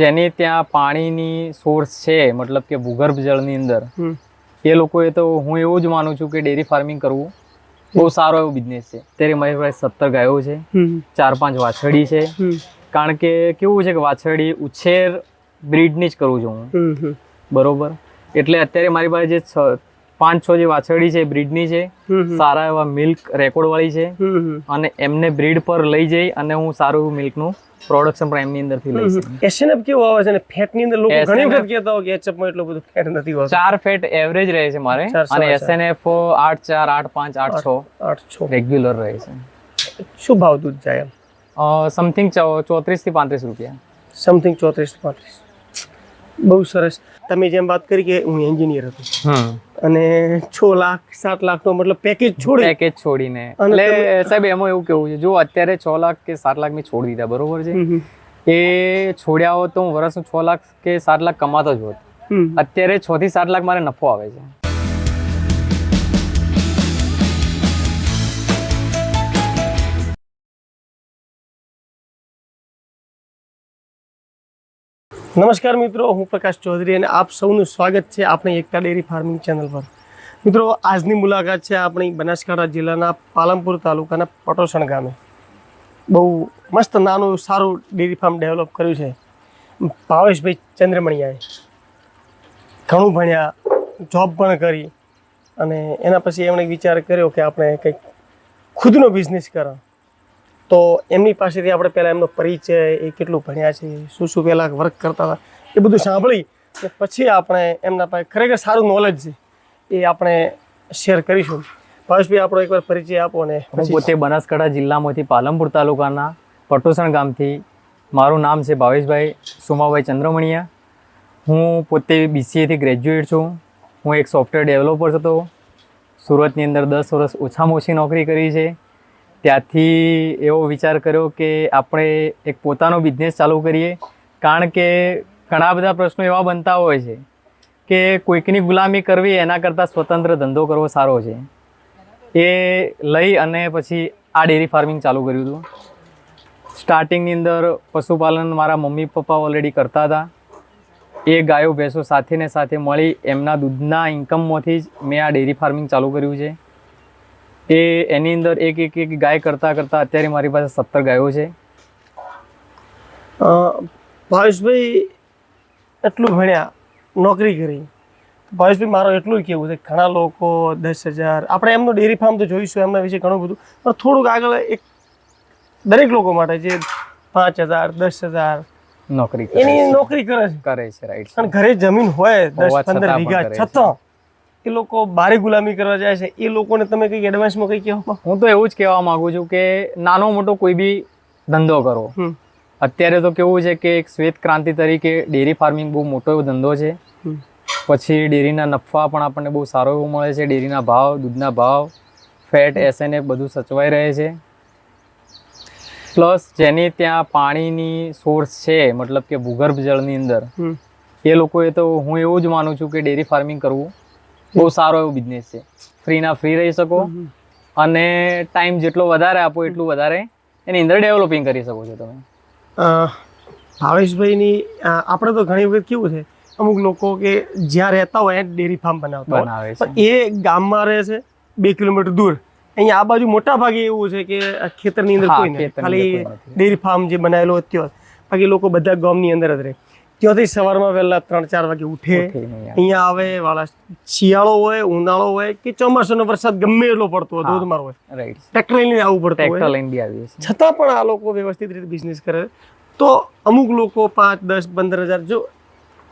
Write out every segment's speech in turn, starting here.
જેની ત્યાં પાણીની સોર્સ છે મતલબ કે ભૂગર્ભ જળની અંદર એ લોકોએ તો હું એવું જ માનું છું કે ડેરી ફાર્મિંગ કરવું બહુ સારો એવો બિઝનેસ છે. ત્યારે મારી પાસે સત્તર ગાયો છે ચાર પાંચ વાછરડી છે. કારણ કે કેવું છે કે વાછરડી ઉછેર બ્રીડની જ કરું છું હું. બરોબર? એટલે અત્યારે મારી પાસે જે પાંચ છ જે વાછરડી છે બ્રીડની છે. સારા એવા મિલ્ક રેકોર્ડ વાળી છે. અને એમને બ્રીડ પર લઈ જઈ અને હું સારું મિલ્ક મિલ્કનું પ્રોડક્શન પણ એમની અંદરથી લઈ શકું એસએનએફ કેવું આવે છે? અને ફેટની અંદર લોકો ઘણી વખત કહેતા હોય કે HF માં એટલું બધું ફેટ નથી હોતો. ચાર ફેટ એવરેજ રહે છે મારે. અને એસએનએફ આઠ ચાર આઠ પાંચ આઠ છ આઠ છ રેગ્યુલર રહે છે. શું ભાવ દૂધ જાય સમથિંગ ચોત્રીસથી પાંત્રીસ રૂપિયા. સમથિંગ ચોત્રીસ પાંત્રીસ. બહુ સરસ. તમે જેમ વાત કરી કે હું એન્જિનિયર હતો. હમ. અને છ લાખ સાત લાખનો મતલબ પેકેજ છોડી. પેકેજ છોડીને. એટલે સાહેબ એમાં એવું કેવું છે? જો અત્યારે છ લાખ કે સાત લાખ મેં છોડી દીધા બરોબર છે. એ છોડ્યા હોત તો હું વર્ષનું છ લાખ કે સાત લાખ કમાતો જ હોત. અત્યારે છ થી સાત લાખ મારે નફો આવે છે. નમસ્કાર મિત્રો, હું પ્રકાશ ચૌધરી અને આપ સૌનું સ્વાગત છે આપણી એકતા ડેરી ફાર્મિંગ ચેનલ પર. મિત્રો, આજની મુલાકાત છે આપણી બનાસકાંઠા જિલ્લાના પાલનપુર તાલુકાના પટોસણ ગામે. બહુ મસ્ત નાનું, સારું ડેરી ફાર્મ ડેવલપ કર્યું છે. ભાવેશભાઈ ચંદ્રમણિયાએ ઘણું ભણ્યા જોબ પણ કરી અને એના પછી એમણે વિચાર કર્યો કે આપણે કંઈક ખુદનો બિઝનેસ કરો. તો એમની પાસેથી આપણે પહેલાં એમનો પરિચય એ કેટલું ભણ્યા છે શું શું પહેલાં વર્ક કરતા હતા એ બધું સાંભળી કે પછી આપણે એમના પાસે ખરેખર સારું નોલેજ છે એ આપણે શેર કરીશું. ભાવેશભાઈ આપણો એકવાર પરિચય આપો ને હું પોતે બનાસકાંઠા જિલ્લામાંથી પાલનપુર તાલુકાના પટોસણ ગામથી. મારું નામ છે ભાવેશભાઈ સુમાભાઈ ચંદ્રમણિયા. હું પોતે બીસીએથી ગ્રેજ્યુએટ છું. હું એક સોફ્ટવેર ડેવલપર હતો. સુરતની અંદર દસ વર્ષ ઓછામાં ઓછી નોકરી કરી છે. ત્યાંથી એવો વિચાર કર્યો કે આપણે એક પોતાનો બિઝનેસ ચાલુ કરીએ. કારણ કે ઘણા બધા પ્રશ્નો એવા બનતા હોય છે કે કોઈકની ગુલામી કરવી એના કરતાં સ્વતંત્ર ધંધો કરવો સારો છે. એ લઈ અને પછી આ ડેરી ફાર્મિંગ ચાલુ કર્યું હતું. સ્ટાર્ટિંગની અંદર પશુપાલન મારા મમ્મી પપ્પા ઓલરેડી કરતા હતા. એ ગાયો ભેંસો સાથે ને સાથે મળી એમના દૂધના ઇન્કમમાંથી જ મેં આ ડેરી ફાર્મિંગ ચાલુ કર્યું છે. એ એની અંદર એક એક એક ગાય કરતાં કરતાં અત્યારે મારી પાસે સત્તર ગાયો છે. ભાવેશભાઈ એટલું ભણ્યા નોકરી કરી. ભાવેશભાઈ મારો એટલું કેવું છે ઘણા લોકો દસ હજાર આપણે એમનું ડેરી ફાર્મ તો જોઈશું એમના વિશે ઘણું બધું પણ થોડુંક આગળ એક દરેક લોકો માટે જે પાંચ હજાર દસ હજાર નોકરી એની નોકરી કરે છે. કરે છે રાઈટ અને ઘરે જમીન હોય દસ પંદર વીઘા છતાં. એ લોકો બારે ગુલામી કરવા જાય છે એ લોકોને તમે કંઈક એડવાન્સમાં કંઈ કહેવા હું તો એવું જ કહેવા માંગુ છું કે નાનો મોટો કોઈ બી ધંધો કરો. અત્યારે તો કેવું છે કે એક શ્વેત ક્રાંતિ તરીકે ડેરી ફાર્મિંગ બહુ મોટો એવો ધંધો છે. પછી ડેરીના નફા પણ આપણને બહુ સારો એવો મળે છે ડેરીના ભાવ દૂધના ભાવ ફેટ એસએનએફ બધું સચવાઈ રહે છે. પ્લસ જેની ત્યાં પાણીની સોર્સ છે મતલબ કે ભૂગર્ભ જળની અંદર એ લોકોએ તો હું એવું જ માનું છું કે ડેરી ફાર્મિંગ કરવું બહુ સારો એવો બિઝનેસ છે. ફ્રીના ફ્રી રહી શકો અને ટાઈમ જેટલો વધારે આપો એટલું વધારે એની અંદર ડેવલપિંગ કરી શકો છો તમે. ભાવેશભાઈની આપણે તો ઘણી વખત કેવું છે અમુક લોકો કે જ્યાં રહેતા હોય ડેરી ફાર્મ બનાવતા હોય. પણ એ ગામમાં રહે છે બે કિલોમીટર દૂર. અહીંયા આ બાજુ મોટા ભાગે એવું છે કે ખેતરની અંદર કોઈ નહીં. ખાલી ડેરી ફાર્મ જે બનાવેલો હોય ત્યાં બાકી લોકો બધા ગામની અંદર જ રહે. ત્યાંથી સવારમાં વહેલા ત્રણ ચાર વાગે ઉઠે. અહીંયા આવે વાળા શિયાળો હોય ઉનાળો હોય કે ચોમાસાનો વરસાદ ગમે એટલો પડતો હોય. ધોધમાર હોય. ટ્રેક્ટર લઈને આવવું પડતું ટ્રેક્ટર લઈને બી આવીએ છતાં પણ આ લોકો વ્યવસ્થિત રીતે બિઝનેસ કરે તો અમુક લોકો પાંચ દસ પંદર હજાર જો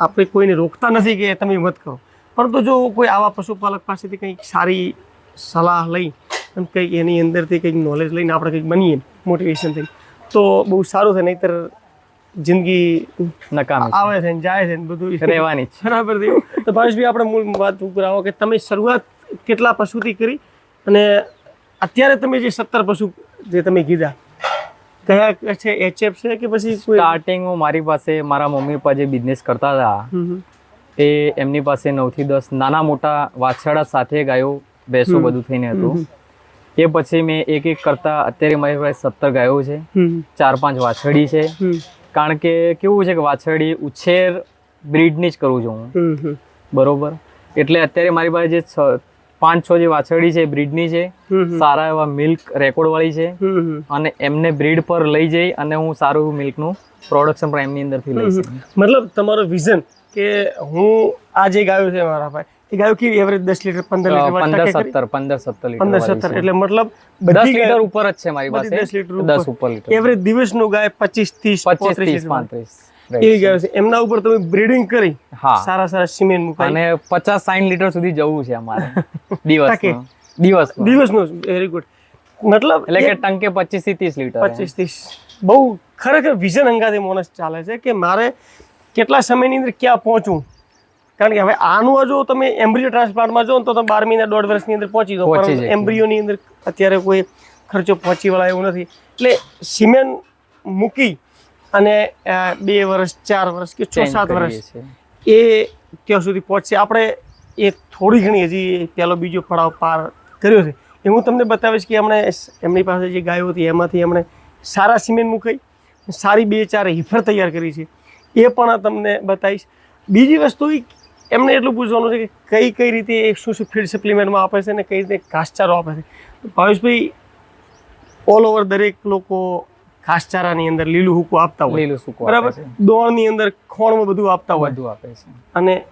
આપણે કોઈને રોકતા નથી કે તમે મત કરો પરંતુ જો કોઈ આવા પશુપાલક પાસેથી કંઈક સારી સલાહ લઈ અને કંઈક એની અંદરથી કંઈક નોલેજ લઈને આપણે કંઈક બનીએ મોટિવેશન થઈ તો બહુ સારું થાય. નહીંતર જિંદગી નકામી આવે છે ને જાય છે ને બધું. રહેવાની બરાબર થયું તો ભાવેશભાઈ આપણે મૂળ વાત ઉપર આવો કે તમે શરૂઆત કેટલા પશુથી કરી? અને અત્યારે તમે જે સત્તર પશુ જે તમે કીધા કયા છે? એચએફ છે કે પછી સ્ટાર્ટિંગમાં સ્ટાર્ટિંગ મારી પાસે મારા મમ્મી પપ્પા જે બિઝનેસ કરતા હતા. એ એમની પાસે નવથી દસ નાના મોટા વાછરડા સાથે ગાયો ભેંસો બધું થઈને હતું. એ પછી મેં એક એક કરતા અત્યારે મારી પાસે સત્તર ગાયો છે. ચાર પાંચ વાછરડી છે. કારણ કે કેવું છે કે વાછરડી ઉછેર બ્રીડની જ કરું છું હું. બરોબર? એટલે અત્યારે મારી પાસે જે છ- પાંચ છ જે વાછરડી છે બ્રીડની છે. સારા એવા મિલ્ક રેકોર્ડ વાળી છે. અને એમને બ્રીડ પર લઈ જઈ અને હું સારું એવું મિલ્કનું પ્રોડક્શન પણ એમની અંદરથી લઈશ. મતલબ તમારો વિઝન કે હું આ જે ગાયું છે મારા ભાઈ એ ગાયો કેવી એવરેજ દસ લીટર પંદર લીટર પંદર? સત્તર પંદર સત્તર લીટર પંદર સત્તર. એટલે મતલબ દસ લીટર ઉપર જ છે મારી પાસે. દસ લીટર દસ ઉપર. લીટર. એવરેજ દિવસનું ગાય પચીસ ત્રીસ પચીસ ત્રીસ પાંત્રીસ એવી ગાયો છે. એમના ઉપર તમે બ્રીડિંગ કરી. હા. સારા સારા સિમેન્ટ મુકાય અને પચાસ સાઈઠ લીટર સુધી જવું છે અમારે. દિવસ દિવસ દિવસ દિવસનું વેરી ગુડ મતલબ એટલે કે ટંકે પચીસથી ત્રીસ લીટર. પચીસ ત્રીસ. બહુ ખરેખર વિઝન અંગાથી માણસ ચાલે છે કે મારે કેટલા સમયની અંદર ક્યાં પહોંચવું કારણ કે હવે આનું જો તમે એમ્બ્રિયો ટ્રાન્સપ્લાન્ટમાં જો તો તમે બાર મહિના દોઢ વર્ષની અંદર પહોંચી દો પરંતુ એમ્બ્રિયોની અંદર અત્યારે કોઈ ખર્ચો પહોંચી વળાય એવું નથી. એટલે સિમેન્ટ મૂકી અને બે વર્ષ ચાર વર્ષ કે છ સાત વર્ષ. એ ત્યાં સુધી પહોંચશે. આપણે એ થોડી ઘણી હજી પહેલો બીજો પડાવ પાર કર્યો છે. એ હું તમને બતાવીશ કે એમણે એમની પાસે જે ગાયો હતી એમાંથી એમણે સારા સિમેન્ટ મૂકાઈ સારી બે ચાર હિફર તૈયાર કરી છે. એ પણ તમને બતાવીશ. બીજી વસ્તુ ઈ એમને એટલું પૂછવાનું છે કે કઈ કઈ રીતે એ શું શું ફીડ સપ્લિમેન્ટમાં આપે છે અને કઈ રીતે ઘાસચારો આપે છે? ભાવેશભાઈ ઓલ ઓવર દરેક લોકો ઘાસચારાની અંદર લીલું હુકું આપતા હોય. લીલું સૂકું બરાબર? દોણની અંદર ખોણમાં બધું આપતા હોય. બધું આપે છે. અને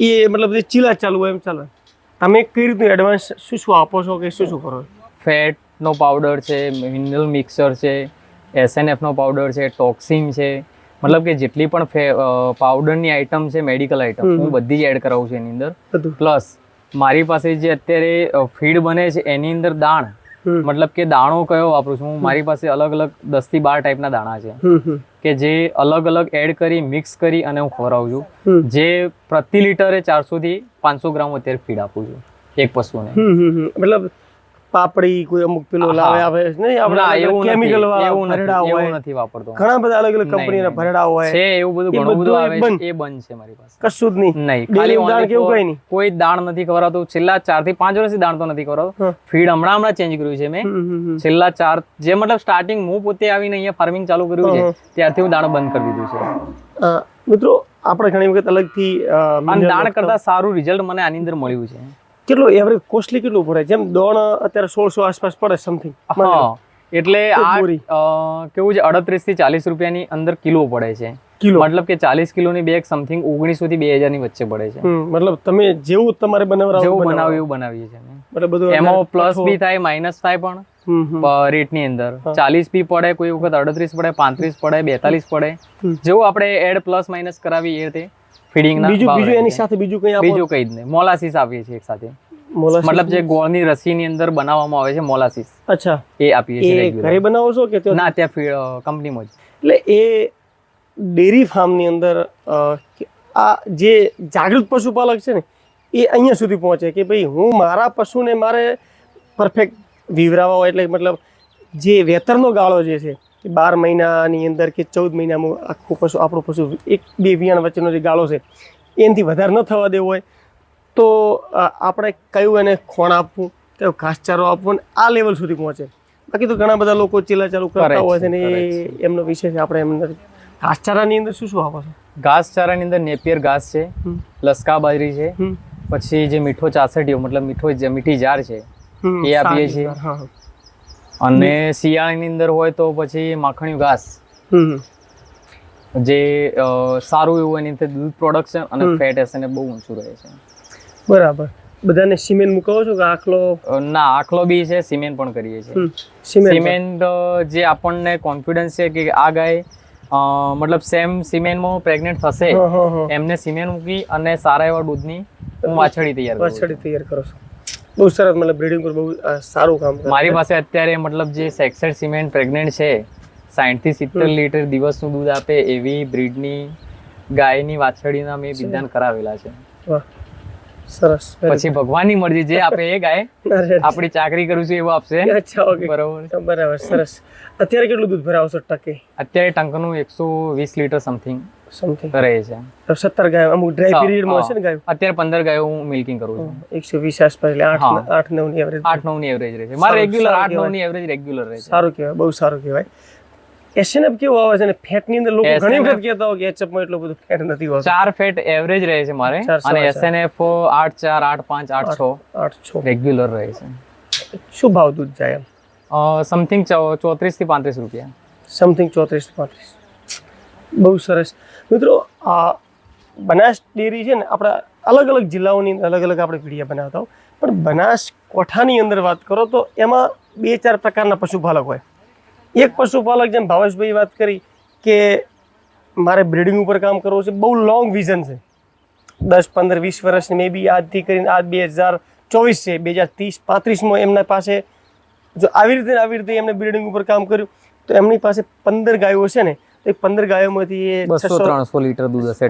એ મતલબ જે ચીલા ચાલુ હોય એમ ચાલે. તમે કઈ રીતનું એડવાન્સ શું શું આપો છો કે શું શું કરો છો? ફેટનો પાવડર છે મિનરલ મિક્સર છે એસએનએફનો પાવડર છે ટોક્સિન છે. મતલબ કે જેટલી પણ પાવડરની આઇટમ છે મેડિકલ આઇટમ હું બધી જ એડ કરાવું છું એની અંદર. પ્લસ મારી પાસે જે અત્યારે ફીડ બને છે એની અંદર દાણ. મતલબ કે દાણો કયો વાપરું છું હું? મારી પાસે અલગ અલગ દસથી બાર ટાઈપના દાણા છે. કે જે અલગ અલગ એડ કરી મિક્સ કરી અને હું ખવડાવું છું. જે પ્રતિ લીટરે ચારસો થી પાંચસો ગ્રામ અત્યારે ફીડ આપું છું એક પશુને. મતલબ પાપડી કોઈ અમુક પેલો લાવે આવે. નહીં આપણે કેમિકલ વાળા એવું ભરેડા હોય. નથી વાપરતો ઘણા બધા અલગ અલગ કંપનીના ભરડા હોય. છે એવું બધું ઘણું બધું આવે છે. એ બંધ છે મારી પાસે. કશું જ નહીં. નહીં ખાલી દાણ કેવું કંઈ નહીં? કોઈ દાણ નથી ખવડાવતું. છેલ્લા 4 થી પાંચ વર્ષથી દાણ તો નથી ખવડાવતો. ફીડ હમણાં હમણાં ચેન્જ કર્યું છે મેં. છેલ્લા ચાર જે મતલબ સ્ટાર્ટિંગ હું પોતે આવીને અહીંયા ફાર્મિંગ ચાલુ કર્યું છે ત્યારથી હું દાણ બંધ કરી દીધું છે. મિત્રો આપણે ઘણી વખત અલગથી દાણ કરતા સારું રિઝલ્ટ મને આની અંદર મળ્યું છે. કેટલું એવરેજ કોસ્ટલી કેટલું પડે જેમ દોણ અત્યારે સોળસો આસપાસ પડે સમથિંગ એટલે આ કેવું છે અડત્રીસથી ચાલીસ રૂપિયાની અંદર કિલો પડે છે. કિલો. મતલબ કે ચાલીસ કિલોની બેગ સમથિંગ ઓગણીસો થી બે હજારની વચ્ચે પડે છે. મતલબ તમે જેવું તમારે બનાવરાવું જેવું બનાવે. બનાવ્યું એવું બનાવીએ છીએ મતલબ બધું એમાં પ્લસ બી થાય માઇનસ થાય પણ રેટની રેટની અંદર. ચાલીસ બી પડે કોઈ વખત અડત્રીસ પડે પાંત્રીસ પડે બેતાલીસ પડે. જેવું આપણે એડ પ્લસ માઇનસ કરાવીએ એ રીતે ફીડિંગ ના બીજું બીજું એની સાથે બીજું કંઈ બીજું કંઈ જ નહીં. મોલાસીસ આપીએ છીએ એક સાથે. મતલબ જે ગોળની રસીની અંદર બનાવવામાં આવે છે મોલાસીસ અચ્છા. એ આપીએ છીએ ઘરે બનાવો છો કે ના ત્યાં કંપનીમાં જ. એટલે એ ડેરી ફાર્મની અંદર આ જે જાગૃત પશુપાલક છે ને એ અહીંયા સુધી પહોંચે કે ભાઈ હું મારા પશુને મારે પરફેક્ટ વિવરાવા હોય એટલે મતલબ જે વેતરનો ગાળો જે છે કે બાર મહિનાની અંદર કે ચૌદ મહિનામાં આખું પશુ આપણું પશુ એક બે વિયાણ વચ્ચેનો જે ગાળો છે એનાથી વધારે ન થવા દેવો હોય તો આપણે કયું એને ખોણ આપવું કયો ઘાસચારો આપવો ને આ લેવલ સુધી પહોંચે. બાકી તો ઘણા બધા લોકો ચીલા ચાલુ કરતા હોય છે ને એમનો વિષય છે. આપણે એમને ઘાસચારાની અંદર શું શું આપો છો? ઘાસચારાની અંદર નેપિયર ઘાસ છે લસકા બાજરી છે પછી જે મીઠો ચાસટીઓ મતલબ મીઠો જે મીઠી જાર છે એ આપીએ છીએ. અને શિયાળાની અંદર હોય તો પછી માખણિયું ઘાસ. જે સારું એવું એની અંદર દૂધ પ્રોડક્શન અને. ફેટ એસને બહુ ઊંચું રહે છે. બરાબર. બધાને સિમેન્ટ મુકાવો છો કે આખલો? ના આખલો બી છે સિમેન્ટ પણ કરીએ છીએ. સિમેન્ટ જે આપણને કોન્ફિડન્સ છે કે આ ગાય મતલબ સેમ સિમેન્ટમાં પ્રેગ્નેન્ટ થશે. એમને સિમેન્ટ મૂકી અને સારા એવા દૂધની વાછડી તૈયાર વાછડી તૈયાર કરો છો. બહુ સરસ મતલબ બ્રીડિંગ પર બહુ સારું કામ મારી પાસે અત્યારે મતલબ જે સેક્સેડ સિમેન્ટ પ્રેગ્નેન્ટ છે સાઠથી સિત્તેર લીટર દિવસનું દૂધ આપે એવી બ્રીડની ગાયની વાછડીના મેં વિધાન કરાવેલા છે. સરસ. પછી ભગવાનની મરજી જે આપે એ ગાય આપણી ચાકરી કરું છું એવું આપશે. અચ્છા ઓકે. બરાબર. બરાબર સરસ. અત્યારે કેટલું દૂધ ભરાવશો ટકે? અત્યારે ટંકનું એકસો વીસ લીટર સમથિંગ સમથિંગ રહે છે. સત્તર ગાયો અમુક ડ્રાય પીરિયડમાં. હશે ને ગાયો? અત્યારે પંદર ગાયો હું મિલ્કિંગ કરું છું. એકસો વીસ આસપાસ એટલે આઠ આઠ નવની એવરેજ આઠ નવની એવરેજ રહે છે. મારે રેગ્યુલર આઠ નવની એવરેજ રેગ્યુલર રહે છે. સારું કહેવાય બહુ સારું કહેવાય. એસએનએફ કેવું આવે છે અને ફેટની અંદર લોકો ઘણી વખત કહેતા હોય કે એચએફમાં એટલું બધું ફેટ નથી હોતો. ચાર ફેટ એવરેજ રહે છે મારે. અને એસએનએફ આઠ ચાર આઠ પાંચ આઠ છ આઠ છ. રેગ્યુલર રહે છે. શું ભાવ દૂધ જાય સમથિંગ ચોત્રીસથી પાંત્રીસ રૂપિયા. સમથિંગ ચોત્રીસ પાંત્રીસ. બહુ સરસ. મિત્રો, આ બનાસ ડેરી છે ને, આપણા અલગ અલગ જિલ્લાઓની અલગ અલગ આપણે પીડિયા બનાવતા હોય પણ બનાસ કોઠાની અંદર વાત કરો તો એમાં બે ચાર પ્રકારના પશુપાલક હોય. એક પશુપાલક જેમ ભાવેશભાઈ વાત કરી કે મારે બ્રિડિંગ ઉપર કામ કરવું છે, બહુ લોંગ વિઝન છે. દસ, પંદર, વીસ વર્ષની મે બી આજથી કરીને આજ બે હજાર ચોવીસ છે, બે હજાર ત્રીસ, પાંત્રીસમાં એમના પાસે જો આવી રીતે આવી રીતે એમને બ્રીડિંગ ઉપર કામ કર્યું, તો એમની પાસે પંદર ગાયો છે ને તો એ પંદર ગાયોમાંથી એ બસો ત્રણસો લીટર દૂધ હશે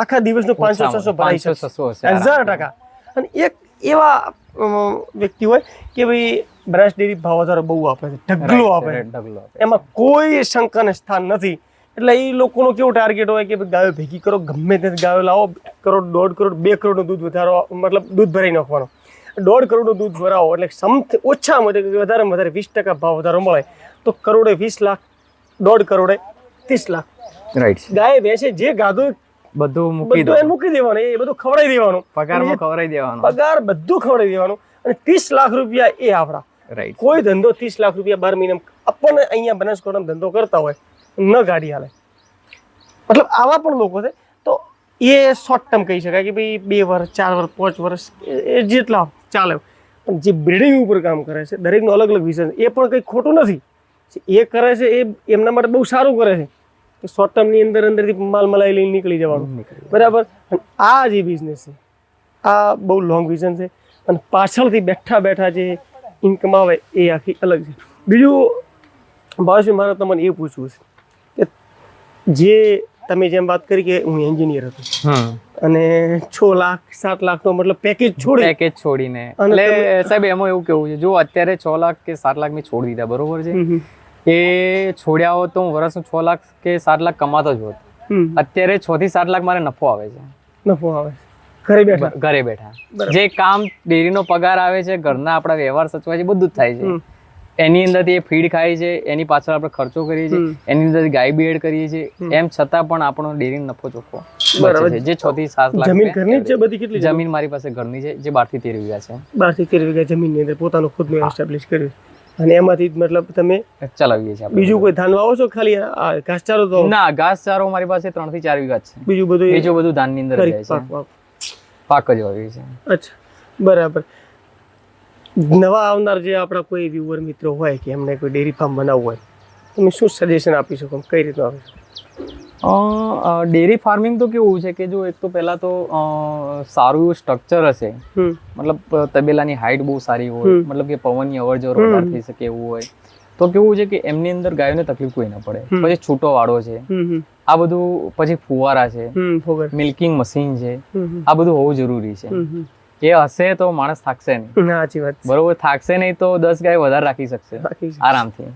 આખા દિવસનું પાંચસો છસો ભરાઈ હશે હજાર ટકા. અને એક એવા વ્યક્તિ હોય કે ભાઈ બનાસ ડેરી ભાવ વધારો બહુ આપે છે ઢગલો આપે છે. ઢગલો એમાં કોઈ શંકાને સ્થાન નથી. એટલે એ લોકોનો કેવો ટાર્ગેટ હોય કે ભાઈ ગાયો ભેગી કરો ગમે તે ગાયો લાવો કરોડ દોઢ કરોડ બે કરોડનું દૂધ વધારો મતલબ દૂધ ભરાઈ નાખવાનો. દોઢ કરોડનું દૂધ ભરાવો એટલે સમથ ઓછામાં વધારે વધારે વીસ ટકા ભાવ વધારો મળે તો કરોડે વીસ લાખ દોઢ કરોડે ત્રીસ લાખ. રાઈટ ગાય ભેંસે જે ગાધું બધું મૂકી દો. બધું મૂકી દેવાનું એ બધું ખવડાવી દેવાનું. પગારમાં ખવડાવી દેવાનું. પગાર બધું ખવડાવી દેવાનું. અને ત્રીસ લાખ રૂપિયા એ આપણા. રાઈટ કોઈ ધંધો ત્રીસ લાખ રૂપિયા બાર મહિને આપણને અહીંયા બનાસકાંઠામાં ધંધો કરતા હોય ન ગાડી હાલે. મતલબ આવા પણ લોકો છે તો એ શોર્ટ ટર્મ કહી શકાય કે ભાઈ બે વર્ષ ચાર વર્ષ પાંચ વર્ષ એ- જેટલા ચાલે. પણ જે બ્રિડિંગ ઉપર કામ કરે છે દરેકનો અલગ અલગ વિઝન એ પણ કંઈ ખોટું નથી. એ કરે છે એ એમના માટે બહુ સારું કરે છે. શોર્ટ ટર્મની અંદર અંદરથી માલ મલાઈ લઈને નીકળી જવાનું. બરાબર? આ જે બિઝનેસ છે આ બહુ લોંગ વિઝન છે. અને પાછળથી બેઠા બેઠા જે ઇન્કમ આવે એ આખી અલગ છે. બીજું ભાવશી મારે તમને એ પૂછવું છે કે જે તમે જેમ વાત કરી કે હું એન્જિનિયર હતો. અને છ લાખ સાત લાખનો મતલબ પેકેજ છોડી. પેકેજ છોડીને. એટલે સાહેબ એમાં એવું કેવું છે જો અત્યારે છ લાખ કે સાત લાખ મેં છોડી દીધા બરોબર છે. એ છોડ્યા હોત તો હું વર્ષનું છ લાખ કે સાત લાખ કમાતો જ હોત. અત્યારે છ થી સાત લાખ મારે નફો આવે છે. નફો આવે ઘરે બેઠા. ઘરે બેઠા. જે કામ ડેરીનો પગાર આવે છે ઘરના આપણા વ્યવહાર સચવાય છે બધું જ થાય છે. એની અંદરથી એ ફીડ ખાય છે એની પાછળ આપણે ખર્ચો કરીએ છીએ એની અંદર ગાય બી એડ કરીએ છીએ એમ છતાં પણ આપણો ડેરીનો નફો ચોખ્ખો બરાબર. છે. જે છ થી સાત લાખ જમીન ઘરની છે બધી કેટલી જમીન મારી પાસે ઘરની છે જે બારથી તેર વીઘા છે. બારથી તેર વીઘા જમીનની અંદર પોતાનું ખુદનું એસ્ટાબ્લિશ કર્યું અને એમાંથી મતલબ તમે ચલાવીએ છીએ બીજું કોઈ ધાન વાવો છો ખાલી? આ ઘાસચારો તો? ના ઘાસચારો મારી પાસે ત્રણથી ચાર વીઘા જ છે. બીજું બધું બીજું બધું ધાનની અંદર જાય છે. પાક જ વાવીએ છે અચ્છા બરાબર. નવા આવનાર જે આપણા કોઈ વ્યુઅર મિત્રો હોય કે એમને કોઈ ડેરી ફાર્મ બનાવવું હોય તમે શું સજેશન આપી શકો? કઈ રીતનું આપી શકો? ડેરી ફાર્મિંગ તો કેવું છે કે જો એક તો પહેલા તો સારું એવું સ્ટ્રક્ચર હશે. મતલબ તબેલાની હાઈટ બહુ સારી હોય. મતલબ કે પવનની અવર જવર વધારે થઈ શકે એવું હોય. તો કેવું છે કે એમની અંદર ગાયોને તકલીફ કોઈ ના પડે. પછી છૂટો વાળો છે. આ બધું પછી ફુવારા છે. મિલ્કિંગ મશીન છે. આ બધું હોવું જરૂરી છે. એ હશે તો માણસ થાકશે નહીં. સાચી વાત. બરોબર થાકશે નહીં તો દસ ગાય વધારે રાખી શકશે. આરામથી.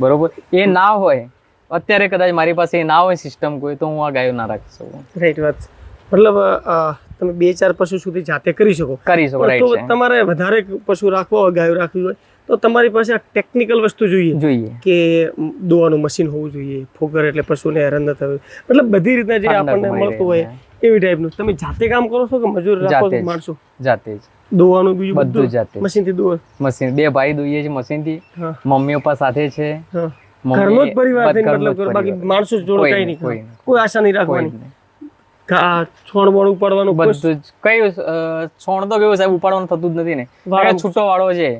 બરોબર? એ ના હોય અત્યારે કદાચ મારી પાસે ના હોય સિસ્ટમ કોઈ તો હું આ ગાયો ના રાખી શકું. રાઈટ વાત. મતલબ તમે બે ચાર પશુ સુધી જાતે કરી શકો. કરી શકો તો તમારે વધારે પશુ રાખવા હોય ગાયો રાખવી હોય તો તમારી પાસે આ ટેકનિકલ વસ્તુ જોઈએ. જોઈએ. કે દોવાનું મશીન હોવું જોઈએ ફોગર એટલે પશુને હેરાન ન થવું. મતલબ બધી રીતના જે આપણને મળતું હોય એવી ટાઈપનું તમે જાતે કામ કરો છો કે મજૂર રાખો છો. માણસો? જાતે જ. દોવાનું બીજું બધું જાતે મશીનથી દોવા. મશીન બે ભાઈ દોઈએ છે મશીનથી મમ્મી પપ્પા સાથે છે. ઘરનો જ પરિવાર થઈને મતલબ બાકી માણસો જોડે કઈ નહીં, કોઈ આશા નહીં રાખવાની. છોણ બોણ ઉપાડવાનું બધું જ. કયું છોણ તો કેવું સાહેબ ઉપાડવાનું થતું જ નથી ને. છૂટો વાળો છે.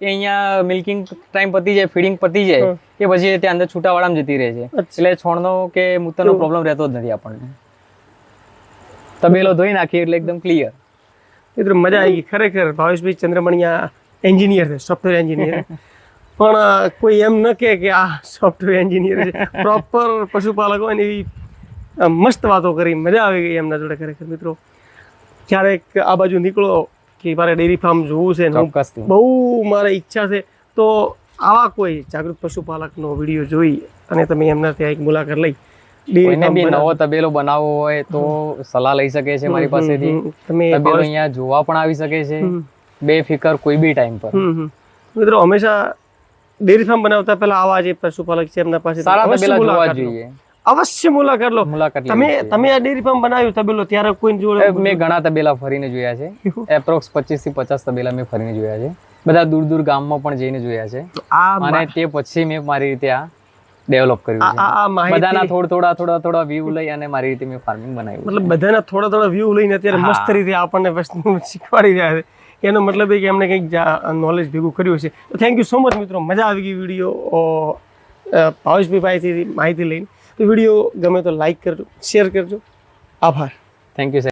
એ અહીંયા મિલ્કિંગ ટાઈમ પતી જાય ફીડિંગ પતી જાય એ પછી ત્યાં અંદર છૂટા વાળામાં જતી રહે છે. એટલે એટલે છોણનો કે મૂતરનો પ્રોબ્લેમ રહેતો જ નથી આપણને. તબેલો ધોઈ નાખીએ એટલે એકદમ ક્લિયર મિત્રો મજા આવી ગઈ. ખરેખર ભાવેશભાઈ ચંદ્રમણિયા એન્જિનિયર છે સોફ્ટવેર એન્જિનિયર પણ કોઈ એમ ન કહે કે આ સોફ્ટવેર એન્જિનિયર છે. પ્રોપર પશુપાલક હોય ને એવી મસ્ત વાતો કરી મજા આવી ગઈ એમના જોડે ખરેખર મિત્રો. ક્યારેક આ બાજુ નીકળો કે મારે ડેરી ફાર્મ જોવું છે બહુ મારે ઈચ્છા છે. તો આવા કોઈ જાગૃત પશુપાલકનો વીડિયો જોઈ અને તમે એમના ત્યાં એક મુલાકાત લઈ કોઈને બી નવો તબેલો બનાવવો હોય તો સલાહ લઈ શકે છે મારી પાસેથી. તમે તબેલો અહીંયા જોવા પણ આવી શકે છે. બે ફિકર કોઈ બી ટાઈમ પર. મિત્રો હંમેશા ડેરી ફાર્મ બનાવતા પહેલા આવા જે પશુપાલક છે એમના પાસે અવશ્ય મુલાકાત લો. જોઈએ. અવશ્ય મુલાકાત લો. મુલાકાત તમે તમે આ ડેરી ફાર્મ બનાવ્યું તબેલો ત્યારે કોઈ જોડે મેં ઘણા તબેલા ફરીને જોયા છે. એપ્રોક્સ પચીસથી પચાસ તબેલા મેં ફરીને જોયા છે. બધા દૂર દૂર ગામમાં પણ જઈને જોયા છે. અને તે પછી મેં મારી રીતે આ ડેવલપ કર્યું છે. બધાના થોડા થોડા થોડા થોડા વ્યૂ લઈ અને મારી રીતે મેં ફાર્મિંગ બનાવ્યું મતલબ બધાના થોડા થોડા વ્યૂ લઈને અત્યારે મસ્ત રીતે આપણને વસ્તુ શીખવાડી રહ્યા છે. એનો મતલબ એ કે એમને કંઈક નોલેજ ભેગું કર્યું છે તો થેન્ક યુ સો મચ મિત્રો. મજા આવી ગઈ વીડિયો ભાવેશભાઈ પાસેથી માહિતી લઈને. તો વીડિયો ગમે તો લાઈક કરજો શેર કરજો. આભાર. Thank you